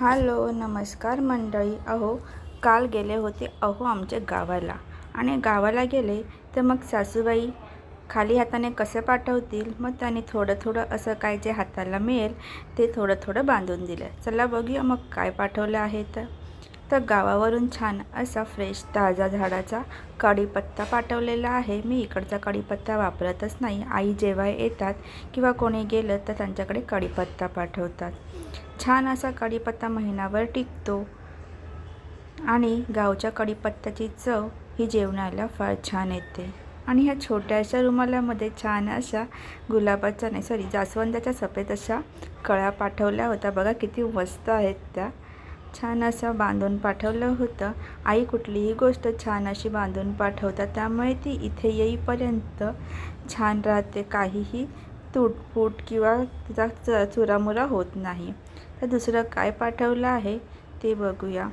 Hello नमस्कार मंडळी. अहो काल गेले होते अहो आमच्या गावाला. आणि गावाला गेले तर मग सासूबाई खाली हाताने कसं पाठवतील? मग त्याने थोडं थोडं असं काय जे हाताला मिळेल ते थोडं थोडं बांधून दिलं. चला बघूया मग काय पाठवलं आहे तर. तर गावावरून छान असा फ्रेश ताजा झाडाचा कढीपत्ता पाठवलेला आहे. मी इकडचा कढीपत्ता वापरतच नाही. आई जेव्हा येतात किंवा कोणी गेलं तर त्यांच्याकडे कढीपत्ता पाठवतात. छान असा कढीपत्ता महिनाभर टिकतो. आणि गावच्या कढीपत्त्याची चव ही जेवणाला फार छान येते. आणि ह्या छोट्याशा रुमालामध्ये छान अशा गुलाबाच्या नाही सॉरी जास्वंदाच्या सफेद अशा कळ्या पाठवल्या होत्या. बघा किती मस्त आहेत त्या. छान असं बांधून पाठवलं होतं. आई कुठलीही गोष्ट छान अशी बांधून पाठवतात त्यामुळे ती इथे येईपर्यंत छान राहते. काहीही तुटफूट किंवा तिचा च चुरामुरा होत नाही. तर दुसरं काय पाठवलं आहे ते बघूया.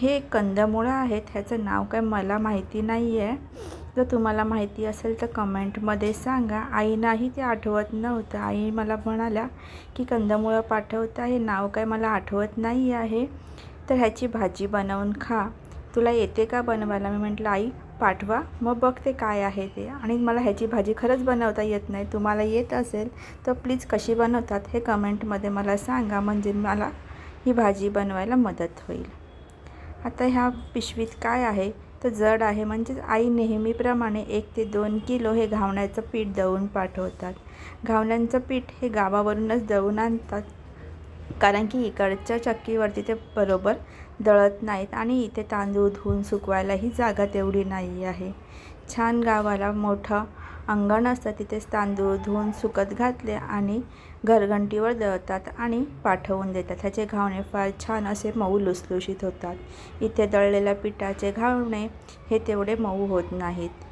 हे कंदमुळं आहेत ह्याचं नाव काय मला माहिती नाही आहे जर तुम्हाला माहिती असेल तर कमेंटमध्ये सांगा. आईनाही ते आठवत नव्हतं. आई मला म्हणाल्या की कंदमुळं पाठवता हे नाव काय मला आठवत नाही आहे. तर ह्याची भाजी बनवून खा. तुला येते का बनवायला? मी म्हटलं आई पाठवा. मग बघते काय आहे ते. आणि मला ह्याची भाजी खरंच बनवता येत नाही. तुम्हाला येत असेल तर प्लीज कशी बनवतात हे कमेंटमध्ये मला सांगा. म्हणजे मला ही भाजी बनवायला मदत होईल. आता ह्या पिशवीत काय आहे? तर जड आहे. म्हणजेच आई नेहमीप्रमाणे एक ते दोन किलो हे घावण्याचं पीठ दळून पाठवतात. घावण्यांचं पीठ हे गावावरूनच दळून आणतात. कारण की इकडच्या चक्कीवरती ते बरोबर दळत नाहीत आणि इथे तांदूळ धुवून सुकवायलाही जागा तेवढी नाही आहे. छान गावाला मोठं अंगण असतं. तिथेच तांदूळ धुवून सुकत घातले आणि घरघंटीवर दळतात आणि पाठवून देतात. ह्याचे घावणे फार छान असे मऊ लुसलुशीत होतात. इथे दळलेल्या पिठाचे घावणे हे तेवढे मऊ होत नाहीत.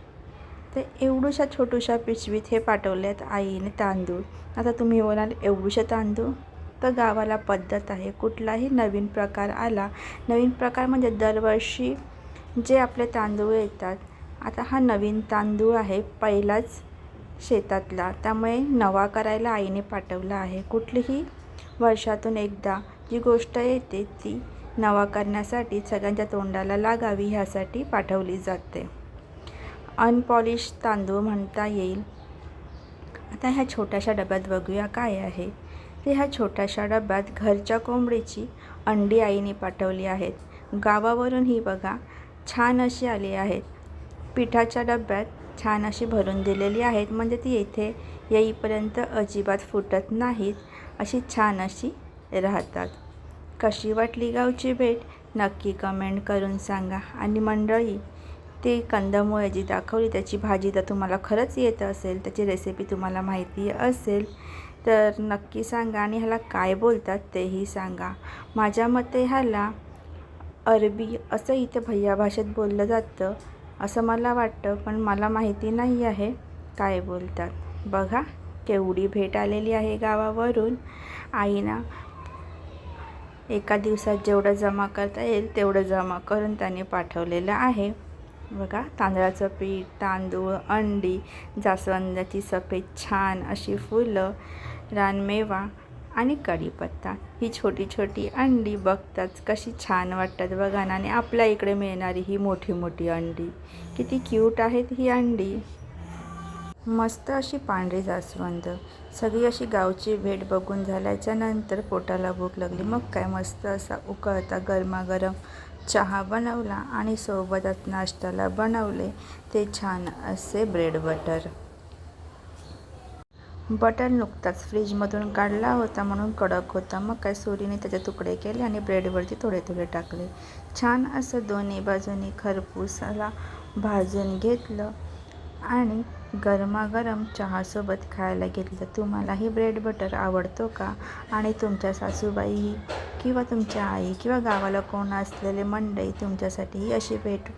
तर एवढूशा छोटूशा पिशवीत हे पाठवले आहेत आईने तांदूळ. आता तुम्ही बोलाल एवढूशा तांदूळ? तर गावाला पद्धत आहे. कुठलाही नवीन प्रकार आला नवीन प्रकार म्हणजे दरवर्षी जे आपले तांदूळ येतात आता हा नवीन तांदूळ आहे पहिलाच शेतातला. त्यामुळे नवा करायला आईने पाठवला आहे. कुठलीही वर्षातून एकदा जी गोष्ट येते ती नवा करण्यासाठी सगळ्यांच्या तोंडाला लागावी ह्यासाठी पाठवली जाते. अनपॉलिश तांदूळ म्हणता येईल. आता ह्या छोट्याशा डब्यात बघूया काय आहे. ते ह्या छोट्याशा डब्यात घरच्या कोंबडीची अंडी आईने पाठवली आहेत. गावावरून ही बघा छान अशी आली आहेत. पिठाच्या डब्यात छान अशी भरून दिलेली आहेत. म्हणजे ती येथे येईपर्यंत अजिबात फुटत नाहीत. अशी छान अशी राहतात. कशी वाटली गावची भेट? नक्की कमेंट करून सांगा. आणि मंडळी ते कंदमुळे जी दाखवली त्याची भाजी तर तुम्हाला खरंच येत असेल त्याची रेसिपी तुम्हाला माहिती असेल तर नक्की सांगा आणि ह्याला काय बोलतात तेही सांगा. माझ्या मते ह्याला अरबी असं इथे भैया भाषेत बोललं जातं असं मला वाटतं पण मला माहिती नाही आहे काय बोलतात. बघा केवढी भेट आलेली आहे गावावरून. आईना एका दिवसात जेवढं जमा करता येईल तेवढं जमा करून त्याने पाठवलेलं आहे. बघा तांदळाचं पीठ तांदूळ अंडी जास्वंदाची सफेद छान अशी फुलं रानमेवा आणि कढीपत्ता. ही छोटी छोटी अंडी बघताच कशी छान वाटतात बघा ना आणि आपल्या इकडे मिळणारी ही मोठी मोठी अंडी. किती क्यूट आहेत ही अंडी. मस्त अशी पांढरी जास्वंद. सगळी अशी गावची भेट बघून झाल्याच्यानंतर पोटाला भूक लागली. मग काय मस्त असा उकळता गरमागरम चहा बनवला आणि सोबतच नाश्त्याला बनवले. ते छान असे ब्रेड बटर बटर नुकताच फ्रीजमधून काढला होता म्हणून कडक होता. मग काय सुरीने त्याचे तुकडे केले आणि ब्रेडवरती थोडे थोडे टाकले. छान असं दोन्ही बाजूनी खरपूसाला भाजून घेतलं आणि गरमागरम चहासोबत खायला घेतलं. तुम्हालाही ब्रेड बटर आवडतो का? आणि तुमच्या सासूबाई किंवा तुमच्या आई किंवा गावाला कोण असलेले मंडई तुमच्यासाठी अशी भेट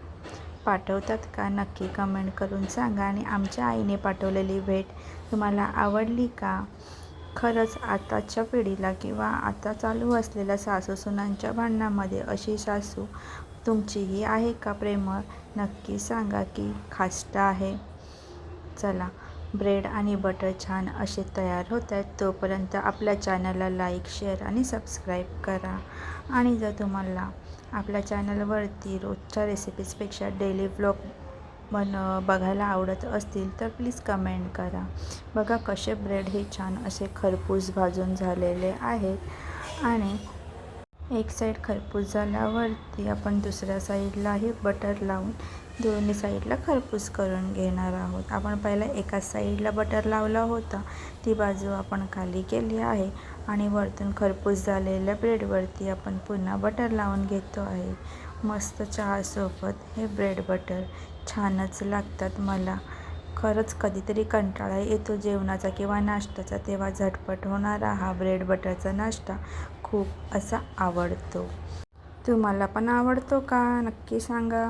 पाठवतात का नक्की कमेंट करून सांगा आणि आमच्या आईने पाठवलेली भेट तुम्हाला आवडली का? खरंच आताच्या पिढीला किंवा आता चालू असलेल्या सासू सुनांच्या भांडणामध्ये अशी सासू तुमचीही आहे का प्रेमळ? नक्की सांगा की खास्ट आहे. चला ब्रेड आणि बटर छान असे तयार होत आहेत तोपर्यंत आपल्या चॅनलला लाईक शेअर आणि सबस्क्राईब करा. आणि जर तुम्हाला आपल्या चॅनलवरती रोजच्या रेसिपीजपेक्षा डेली व्लॉग बन बघायला आवडत असतील तर प्लीज कमेंट करा. बघा कसे ब्रेड हे छान असे खरपूस भाजून झालेले आहेत. आणि एक साईड खरपूस झाल्यावरती आपण दुसऱ्या साईडलाही बटर लावून दोन्ही साईडला खरपूस करून घेणार आहोत. आपण पहिला एका साईडला बटर लावला होता. ती बाजू आपण खाली केली आहे. आणि वरतून खरपूस झालेल्या ब्रेडवरती आपण पुन्हा बटर लावून घेतो आहे. मस्त चहासोबत हे ब्रेड बटर छानच लागतात मला. खरंच कधीतरी कंटाळा येतो जेवणाचा किंवा नाश्त्याचा तेव्हा झटपट होणारा हा ब्रेड बटरचा नाश्ता खूप असा आवडतो. तुम्हाला पण आवडतो का? नक्की सांगा.